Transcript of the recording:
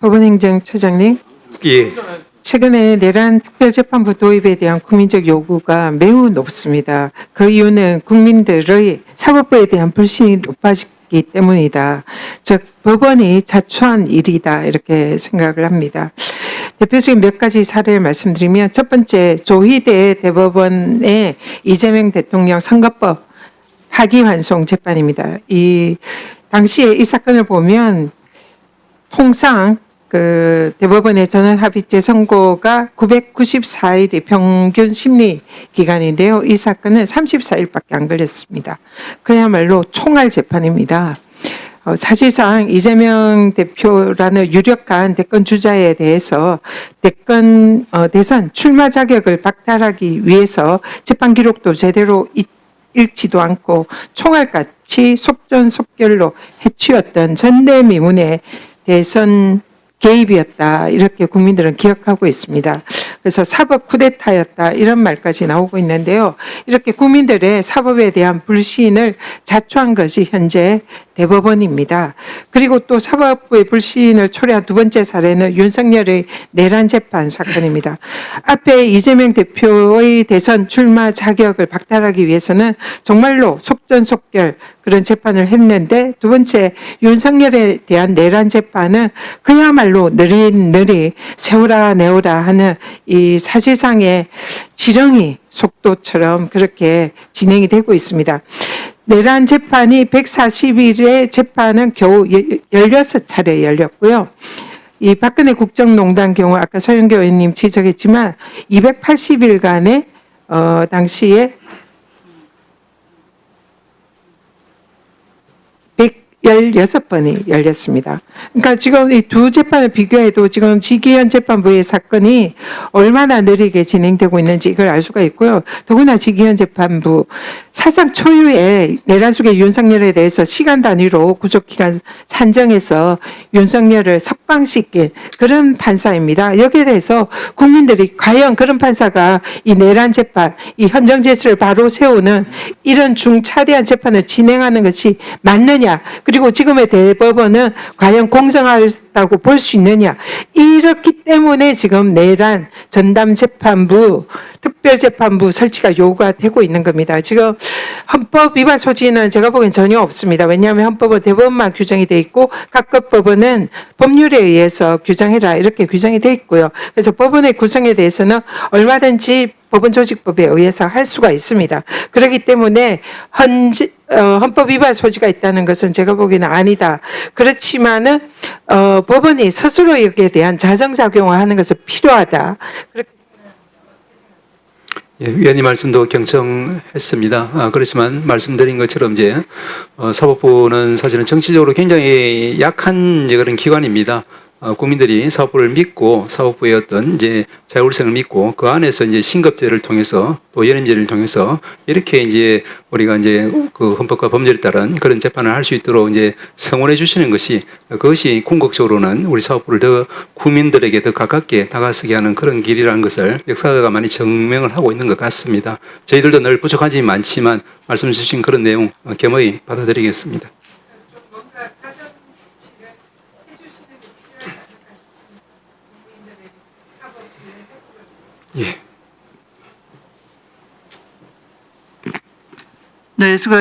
법원행정처장님, 예, 최근에 내란 특별재판부 도입에 대한 국민적 요구가 매우 높습니다. 그 이유는 국민들의 사법부에 대한 불신이 높아지기 때문이다. 즉 법원이 자초한 일이다 이렇게 생각을 합니다. 대표적인 몇 가지 사례를 말씀드리면 첫 번째 조희대 대법원의 이재명 대통령 선거법 파기환송 재판입니다. 이 당시에 이 사건을 보면 통상 그 대법원의 전원 합의체 선고가 994일이 평균 심리 기간인데요. 이 사건은 34일밖에 안 걸렸습니다. 그야말로 총알 재판입니다. 어, 사실상 이재명 대표라는 유력한 대권 주자에 대해서 대권 어, 대선 출마 자격을 박탈하기 위해서 재판 기록도 제대로 읽- 읽지도 않고 총알같이 속전속결로 해치웠던 전대미문의 대선 개입이었다 이렇게 국민들은 기억하고 있습니다. 그래서 사법 쿠데타였다 이런 말까지 나오고 있는데요. 이렇게 국민들의 사법에 대한 불신을 자초한 것이 현재 대법원입니다. 그리고 또 사법부의 불신을 초래한 두 번째 사례는 윤석열의 내란 재판 사건입니다. 앞에 이재명 대표의 대선 출마 자격을 박탈하기 위해서는 정말로 속전속결 그런 재판을 했는데 두 번째 윤석열에 대한 내란 재판은 그야말로 느릿느릿 세우라 내오라 하는 이 사실상의 지렁이 속도처럼 그렇게 진행이 되고 있습니다. 내란 재판이 140일의 재판은 겨우 16차례 열렸고요. 이 박근혜 국정농단 경우 아까 서영교 의원님 지적했지만 280일간의 어 당시에 116번이 열렸습니다. 그러니까 지금 이 두 재판을 비교해도 지금 지기현 재판부의 사건이 얼마나 느리게 진행되고 있는지 이걸 알 수가 있고요. 더구나 지기현 재판부 사상 초유의 내란 속의 윤석열에 대해서 시간 단위로 구속기간 산정해서 윤석열을 석방시킨 그런 판사입니다. 여기에 대해서 국민들이 과연 그런 판사가 이 내란 재판, 이 헌정 질서를 바로 세우는 이런 중차대한 재판을 진행하는 것이 맞느냐? 그리고 지금의 대법원은 과연 공정하다고 볼 수 있느냐? 이렇기 때문에 지금 내란 전담 재판부 특별재판부 설치가 요구가 되고 있는 겁니다. 지금 헌법 위반 소지는 제가 보기엔 전혀 없습니다. 왜냐하면 헌법은 대법원만 규정이 돼 있고 각급 법원은 법률에 의해서 규정해라 이렇게 규정이 돼 있고요. 그래서 법원의 구성에 대해서는 얼마든지 법원 조직법에 의해서 할 수가 있습니다. 그렇기 때문에 헌지, 어, 헌법 위반 소지가 있다는 것은 제가 보기에는 아니다. 그렇지만은 어, 법원이 스스로 여기에 대한 자정작용을 하는 것은 필요하다. 그렇게 예, 위원님 말씀도 경청했습니다. 아, 그렇지만 말씀드린 것처럼 이제 어, 사법부는 사실은 정치적으로 굉장히 약한 이제 그런 기관입니다. 어, 국민들이 사법부를 믿고 사법부의 어떤 이제 자율성을 믿고 그 안에서 이제 신급제를 통해서 또 연임제를 통해서 이렇게 이제 우리가 이제 그 헌법과 법률에 따른 그런 재판을 할 수 있도록 이제 성원해 주시는 것이 그것이 궁극적으로는 우리 사법부를 더 국민들에게 더 가깝게 다가서게 하는 그런 길이라는 것을 역사가 많이 증명을 하고 있는 것 같습니다. 저희들도 늘 점이 많지만 말씀 주신 그런 내용 어, 겸허히 받아들이겠습니다. 뭔가 자정 조치를 해주시는 게 필요하지 않을까 싶습니다. 국민들의 사법 진행 예. 네, 수고하셨습니다.